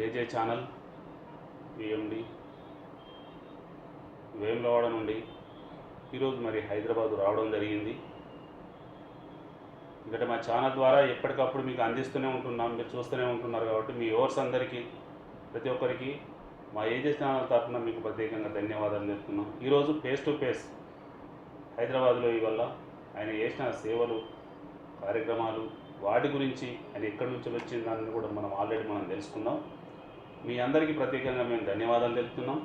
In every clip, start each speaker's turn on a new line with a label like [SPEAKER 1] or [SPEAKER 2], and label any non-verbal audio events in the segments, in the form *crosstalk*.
[SPEAKER 1] ఏజే channel PMD Vemulawada నుండి ఈరోజు మరి హైదరాబాద్ రావడం జరిగింది. ఇక్కడ మా ఛానల్ ద్వారా ఎప్పటికప్పుడు మీకు అందిస్తూనే ఉంటున్నాం మీరు చూస్తూనే ఉంటున్నారు కాబట్టి మీ ఓవర్స్ అందరికీ ప్రతి ఒక్కరికి మా ఏజే ఛానల్ తరఫున మీకు ప్రత్యేకంగా ధన్యవాదాలు చెప్తున్నాం ఈరోజు ఫేస్ టు ఫేస్ హైదరాబాద్లో ఇవల్ల ఆయన చేసిన సేవలు కార్యక్రమాలు వాటి గురించి ఆయన ఎక్కడి నుంచి వచ్చిందని కూడా మనం ఆల్రెడీ మనం తెలుసుకుందాం మీ అందరికీ ప్రత్యేకంగా మేము ధన్యవాదాలు తెలుపుతున్నాం.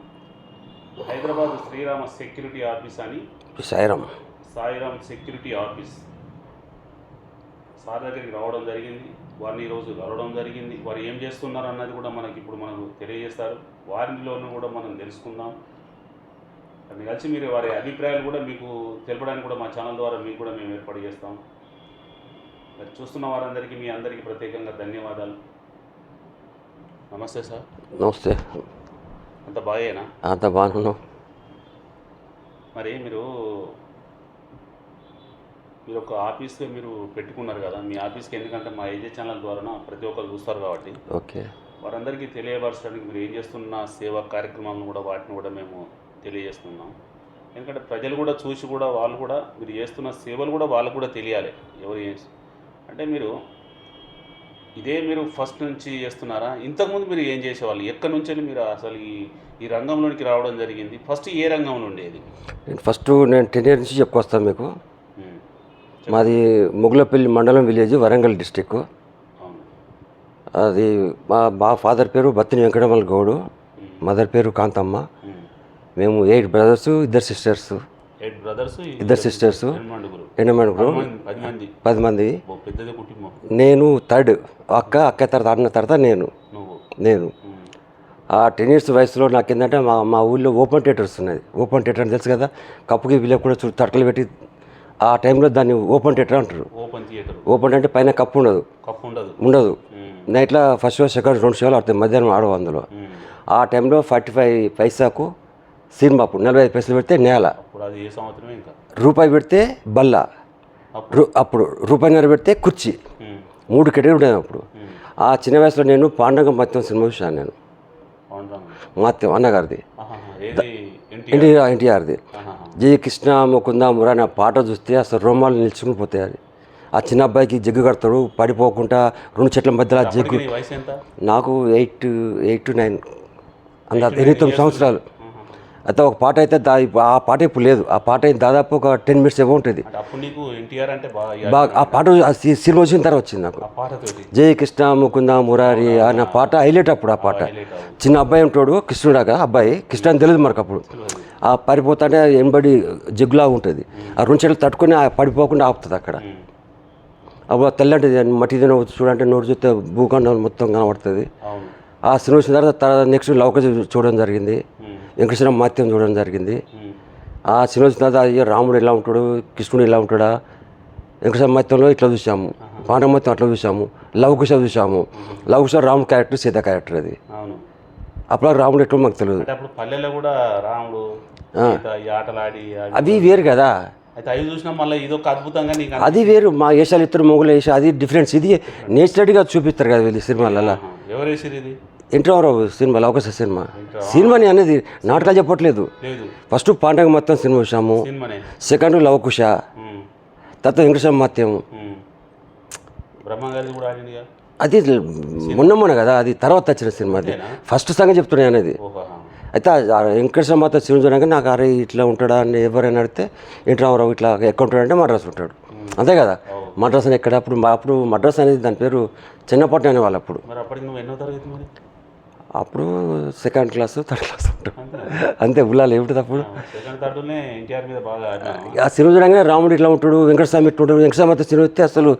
[SPEAKER 1] హైదరాబాద్ శ్రీరామ సెక్యూరిటీ ఆఫీస్ అని
[SPEAKER 2] Sairam.
[SPEAKER 1] Sairam security office sir దగ్గరికి రావడం జరిగింది. వారిని ఈరోజు కలవడం జరిగింది. వారు ఏం చేస్తున్నారు అన్నది కూడా మనకి ఇప్పుడు మనకు తెలియజేస్తారు. వారిలోనూ కూడా మనం తెలుసుకుందాం. వారిని కలిసి మీరు వారి అభిప్రాయాలు కూడా మీకు తెలపడానికి కూడా మా ఛానల్ ద్వారా మీకు కూడా మేము ఏర్పాటు చేస్తాం. మరి చూస్తున్న వారందరికీ మీ అందరికీ ప్రత్యేకంగా ధన్యవాదాలు. నమస్తే సార్.
[SPEAKER 2] నమస్తే.
[SPEAKER 1] అంత బాగేనా?
[SPEAKER 2] అంత బాగున్నాను
[SPEAKER 1] మరి మీరు మీరు ఒక ఆఫీస్గా మీరు పెట్టుకున్నారు కదా మీ ఆఫీస్కి ఎందుకంటే మా ఏజే ఛానల్ ద్వారా ప్రతి ఒక్కరు చూస్తారు కాబట్టి.
[SPEAKER 2] ఓకే.
[SPEAKER 1] వారందరికీ తెలియపరచడానికి మీరు ఏం చేస్తున్న సేవా కార్యక్రమాలను కూడా వాటిని కూడా మేము తెలియజేస్తున్నాం. ఎందుకంటే ప్రజలు కూడా చూసి కూడా వాళ్ళు కూడా మీరు చేస్తున్న సేవలు కూడా వాళ్ళకు కూడా తెలియాలి. ఎవరు అంటే మీరు ఇదే మీరు ఫస్ట్ నుంచి చేస్తున్నారా? ఇంతకుముందు మీరు ఏం చేసేవాళ్ళు? ఎక్కడి నుంచి మీరు అసలు ఈ ఈ రంగంలోనికి రావడం జరిగింది. ఫస్ట్ ఏ రంగంలో ఉండేది?
[SPEAKER 2] నేను ఫస్ట్ నేను టెన్ ఇయర్ నుంచి చెప్పుకొస్తాను మీకు. మాది ముగ్గులపల్లి మండలం విలేజ్ వరంగల్ డిస్టిక్. అది మా మా ఫాదర్ పేరు బత్తిని వెంకటమల్ గౌడు. మదర్ పేరు కాంతమ్మ. మేము ఎయిట్ బ్రదర్స్ ఇద్దరు సిస్టర్స్.
[SPEAKER 1] ఎయిట్ బ్రదర్స్
[SPEAKER 2] ఇద్దరు సిస్టర్స్ ఎన్నమనుగురు
[SPEAKER 1] పది మంది
[SPEAKER 2] నేను థర్డ్ అక్క అక్క తర్వాత అన్న తర్వాత నేను. నేను. ఆ టెన్ ఇయర్స్ వయసులో నాకు ఏంటంటే మా మా ఊళ్ళో ఓపెన్ థియేటర్స్ ఉన్నది ఓపెన్ థియేటర్ అని తెలుసు కదా? కప్పుకి కూడా చూ తడకలు పెట్టి ఆ టైంలో దాన్ని ఓపెన్ థియేటర్ అంటారు.
[SPEAKER 1] ఓపెన్ థియేటర్
[SPEAKER 2] ఓపెన్ అంటే పైన కప్పు ఉండదు.
[SPEAKER 1] కప్పు ఉండదు.
[SPEAKER 2] ఉండదు. నైట్లో ఫస్ట్ షో సెకండ్ రెండు షోలు ఆడుతాయి మధ్యాహ్నం ఆడవు అందులో.
[SPEAKER 1] ఉమ్.
[SPEAKER 2] ఆ టైంలో ఫార్టీ ఫైవ్ పైసాకు సినిమా అప్పుడు నలభై ఐదు పైసలు పెడితే నేల.
[SPEAKER 1] అప్పుడు అది ఏ సంవత్సరమే ఇంకా?
[SPEAKER 2] రూపాయి పెడితే బల్ల.
[SPEAKER 1] అప్పుడు?
[SPEAKER 2] రూపాయిన్నర పెడితే కుర్చీ. మూడు కేటగిరీ ఉండేది అప్పుడు. ఆ చిన్న వయసులో నేను పాండగ మత్యం సినిమా చూశాను నేను. మత్యం అన్నగారిది.
[SPEAKER 1] ఆహాహా. ఏది? ఎన్టీ
[SPEAKER 2] ఎన్టీ ఎన్టీఆర్ది. జయ కృష్ణ ముకుంద మురాని ఆ పాట చూస్తే అసలు రోమాలు నిల్చుకుని పోతాయి అది. ఆ చిన్న అబ్బాయికి జగ్గు కడతాడు పడిపోకుండా రెండు చెట్ల మధ్యలో జగ్గు. నాకు ఎయిట్ ఎయిట్ టు నైన్. అంద ఎనిమిది తొమ్మిది సంవత్సరాలు. అయితే ఒక పాట అయితే ఆ పాట ఇప్పుడు లేదు. ఆ పాట అయితే దాదాపు ఒక టెన్ మినిట్స్ ఏమో ఉంటుంది.
[SPEAKER 1] బాగా
[SPEAKER 2] ఆ పాట సినిమా వచ్చిన తర్వాత వచ్చింది నాకు. జయ కృష్ణ ముకుంద మురారి అన్న పాట హైలైట్ అప్పుడు ఆ పాట. చిన్న అబ్బాయి ఉంటాడు కృష్ణుడాగా అబ్బాయి. కృష్ణ అని తెలియదు మనకు అప్పుడు. ఆ పడిపోతుంటే ఎంబడి జగ్గులా ఉంటుంది. ఆ రెండు చెట్లు తట్టుకొని ఆ పడిపోకుండా ఆపుతుంది అక్కడ. అప్పుడు తెల్లంటి మట్టి తిన చూడంటే నోటి చూస్తే భూఖండం మొత్తం కనబడుతుంది. ఆ సినిమా వచ్చిన తర్వాత తర్వాత నెక్స్ట్ లౌక చూడడం జరిగింది. వెంకటేశ్వర మాత్యం చూడడం జరిగింది. ఆ సినిమా తర్వాత అయ్యో రాముడు ఎలా ఉంటాడు కృష్ణుడు ఎలా ఉంటాడా వెంకటేశ్వర మాత్యంలో ఇట్లా చూసాము. పాండవ మాత్యం అట్లా చూసాము. లవకుశ చూసాము. లవకుశ రాము క్యారెక్టర్ సీత క్యారెక్టర్ అది. అప్పుడు రాముడు ఎట్లా మాకు తెలియదు
[SPEAKER 1] పల్లెల్లో కూడా రాముడు ఆటలాడి అవి
[SPEAKER 2] వేరు కదా. అది వేరు. మా వేషాలు ఇద్దరు మొగులు వేష అది డిఫరెన్స్ ఇది *laughs* నేచురల్గా చూపిస్తారు కదా వీళ్ళు సినిమాలలో.
[SPEAKER 1] ఎవరు
[SPEAKER 2] ఎన్టీఆర్రావు సినిమా అవకాశ సినిమా. సినిమాని అనేది నాటకాలు చెప్పట్లేదు.
[SPEAKER 1] లేదు.
[SPEAKER 2] ఫస్ట్ పాండగ మొత్తం సినిమా చూసాము. సెకండ్ లవకుశ. తర్వాత వెంకటేశ్వర మాత్యం అది మొన్న మొన్న కదా అది తర్వాత వచ్చిన సినిమా అది. ఫస్ట్ సంగతి చెప్తున్నాయి అనేది. అయితే వెంకటేశ్వర మాత్రం సినిమా చూడగానే నాకు అరే ఇట్లా ఉంటాడా అని ఎవరైనా అడిగితే ఎన్టీఆర్రావు ఇట్లా ఎక్కడ ఉంటాడంటే మద్రాసు ఉంటాడు. అంతే కదా. మద్రాస్ అని ఎక్కడ? అప్పుడు అప్పుడు మద్రాస్ అనేది దాని పేరు చిన్నపట్నం అనేవాళ్ళు అప్పుడు అప్పుడు సెకండ్ క్లాస్ థర్డ్ క్లాస్ ఉంటాడు
[SPEAKER 1] అంతే
[SPEAKER 2] ఉల్లాలు ఏమిటి
[SPEAKER 1] ఆడినావు
[SPEAKER 2] ఆ సినిమా చూడగానే రాముడు ఇట్లా ఉంటాడు వెంకటస్వామి ఇట్లా ఉంటాడు వెంకటస్వామి అయితే సినిమా వస్తే అసలు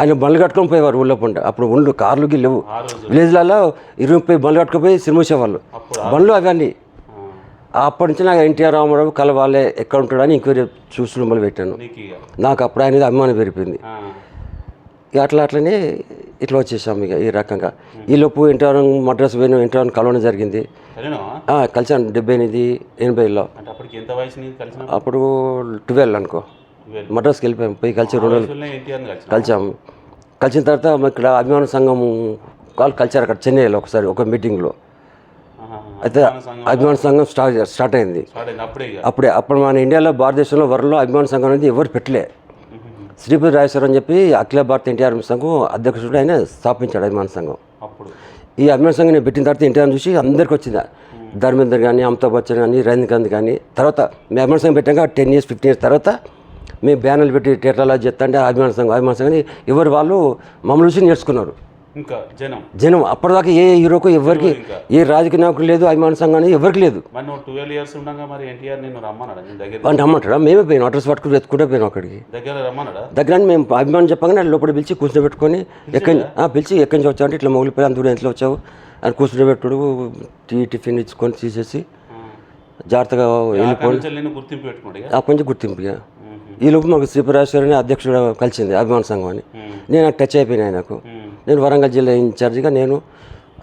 [SPEAKER 2] ఆయన బండ్లు కట్టుకొని పోయేవారు ఊళ్ళో పంట. అప్పుడు ఉండు కార్లుకి లేవు విలేజ్లలో ఇరవై ముప్పై బండ్లు కట్టుకుపోయి సినిమా వచ్చేవాళ్ళు బండ్లు అవన్నీ. అప్పటి నుంచి నాకు ఎన్టీఆర్ రామారావు కలవాలే ఎక్కడ ఉంటాడని ఎంక్వైరీ చూసి మొదలు పెట్టాను.
[SPEAKER 1] నీకు
[SPEAKER 2] అప్పుడు ఆయన అభిమానం. ఇక అట్లా అట్లనే ఇట్లా వచ్చేసాం ఇక ఈ రకంగా. ఈ లోపు ఎన్టీఆర్ మద్రాసు పోయిన ఎన్టీఆర్ కలవడం జరిగింది. కలిసాను డెబ్బై ఎనిమిది ఎనభైలో. అప్పుడు ట్వెల్వ్ అనుకో. మద్రాసుకి వెళ్ళిపోయాం పోయి కలిసి రెండు రోజులు. కలిసాము కలిసిన తర్వాత ఇక్కడ అభిమాన సంఘం వాళ్ళు కలిసారు అక్కడ చెన్నైలో ఒకసారి ఒక మీటింగ్లో. అయితే
[SPEAKER 1] అభిమాన సంఘం.
[SPEAKER 2] స్టార్ట్ స్టార్ట్ అయింది.
[SPEAKER 1] అప్పుడే
[SPEAKER 2] అప్పుడే మన ఇండియాలో భారతదేశంలో వరలో అభిమాన సంఘం అనేది ఎవరు పెట్టలే. శ్రీపతి రాజేశ్వరం అని చెప్పి అఖిల భారత ఎన్టీఆర్ సంఘం అధ్యక్షుడు ఆయన స్థాపించాడు అభిమాన సంఘం.
[SPEAKER 1] అప్పుడు?
[SPEAKER 2] ఈ అభిమాన సంఘం నేను పెట్టిన తర్వాత ఎన్టీఆర్ చూసి అందరికి వచ్చింది? ధర్మేందర్ కానీ అమితాబ్ బచ్చన్ కానీ రజనీకాంత్ కానీ తర్వాత మేము అభిమాన సంఘం పెట్టాక టెన్ ఇయర్స్ ఫిఫ్టీన్ ఇయర్స్ తర్వాత మేము బ్యానర్లు పెట్టి థియేటర్లో చెప్తా అంటే అభిమాన సంఘం అభిమాన సంఘం ఎవరు వాళ్ళు మమ్మల్ని చూసి నేర్చుకున్నారు.
[SPEAKER 1] ఇంకా జనం.
[SPEAKER 2] జనం. అప్పటిదాకా ఏ హీరోకు ఎవరికి. ఏ రాజకీయ నాయకులు లేదు అభిమాన సంఘం అనేది ఎవరికి లేదు.
[SPEAKER 1] మరి నువ్వు ట్వెల్వ్ ఇయర్స్ ఉండగా మరి ఎన్టీఆర్ నిన్ను రమ్మన్నాడా? నీ దగ్గర
[SPEAKER 2] అంటే అమ్మంటారా మేమే పోయినాం అడ్రస్ పట్టుకుని వెతుకుంటే పోయినాం అక్కడికి.
[SPEAKER 1] దగ్గర రమ్మన్నాడా?
[SPEAKER 2] దగ్గర మేము అభిమానం చెప్పగానే లోపల పిలిచి కూర్చోబెట్టుకొని ఎక్కడి ఆ, పిలిచి ఎక్కడి నుంచి వచ్చావు అంటే ఇట్లా మొగులిపోయి అందరూ ఎంతలో వచ్చావు? అని కూర్చోబెట్టుడు టీ టిఫిన్ ఇచ్చుకొని తీసేసి. జాగ్రత్తగా వెళ్ళి
[SPEAKER 1] అక్కడి నుంచి నిన్ను గుర్తింపు పెట్టుకోండి ఇక?
[SPEAKER 2] ఆ కొంచెం గుర్తింపు ఇక. ఈ లోపు మాకు శ్రీపరాశ్వరి అనే అధ్యక్షుడు కలిసింది అభిమాన సంఘం అని. నేను నాకు టచ్ అయిపోయినా ఆయనకు. నేను వరంగల్ జిల్లా ఇన్ఛార్జిగా నేను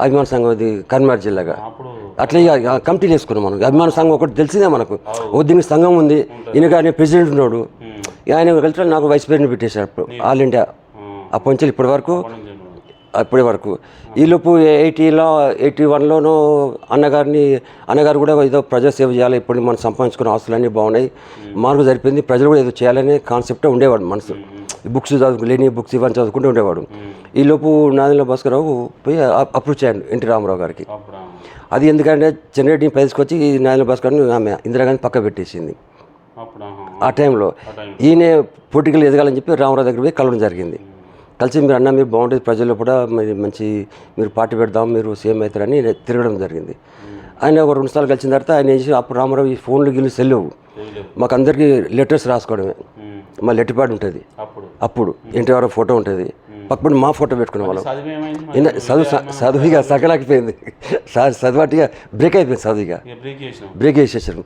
[SPEAKER 2] అభిమాన సంఘం అది కరీంనగర్ జిల్లాగా. అట్లా ఇక కంప్లీట్ చేసుకున్నాం మనకు అభిమాన సంఘం ఒకటి తెలిసిందే మనకు. ఓ దీనికి సంఘం ఉంది. ఈయనగా ఆయన ప్రెసిడెంట్ ఉన్నాడు. ఆయన కలిసి నాకు వైస్ ప్రెసిడెంట్ పెట్టేశారు అప్పుడు. All India.
[SPEAKER 1] ఆ.
[SPEAKER 2] అప్పటి నుంచి ఇప్పటి వరకు
[SPEAKER 1] అప్పటి
[SPEAKER 2] వరకు. ఈ లోపు ఎయిటీలో ఎయిటీ వన్లోనూ అన్నగారిని అన్నగారు కూడా ఏదో ప్రజాసేవ చేయాలి ఇప్పుడు మనం సంపాదించుకున్న ఆస్తులన్నీ బాగున్నాయి. మార్కు సరిపోయింది ప్రజలు కూడా ఏదో చేయాలనే కాన్సెప్టే ఉండేవాడు మనసు. బుక్స్ చదువు లేని బుక్స్ ఇవన్నీ చదువుకుంటూ ఉండేవాడు. ఈ లోపు నాదిల భాస్కరరావు పోయి అప్రోచ్ అయ్యాడు ఎన్టీ రామారావు గారికి. అది ఎందుకంటే చెన్నరెడ్డిని తీసుకొచ్చి ఈ నాదిల భాస్కర్ని ఆమె ఇందిరాగాంధీ పక్క పెట్టేసింది. ఆ టైంలో ఈయన పోటీకలు ఎదగాలని చెప్పి రామారావు దగ్గర పోయి కలవడం జరిగింది. కలిసి మీరు అన్న మీరు బాగుంటుంది ప్రజల్లో కూడా మరి మంచి మీరు పార్టీ పెడదాం మీరు సీఎం అవుతారని తిరగడం జరిగింది. ఆయన ఒక రెండు సార్లు కలిసిన తర్వాత ఆయన చేసి అప్పుడు రామారావు ఈ ఫోన్లు గిల్లు సెల్లు
[SPEAKER 1] తెలియలేదు
[SPEAKER 2] మాకు అందరికీ లెటర్స్ రాసుకోవడమే. మా లెటర్ ప్యాడ్ ఉంటుంది.
[SPEAKER 1] అప్పుడు.
[SPEAKER 2] వారు ఫోటో ఉంటుంది. పక్కన మా ఫోటో పెట్టుకునే వాళ్ళం.
[SPEAKER 1] చదివి మరి?
[SPEAKER 2] ఏంటంటే చదువు అట్టిగా బ్రేక్ అయిపోయింది చదువు ఇక.
[SPEAKER 1] ఇక బ్రేక్ చేసినావు
[SPEAKER 2] బ్రేక్ చేసేసారు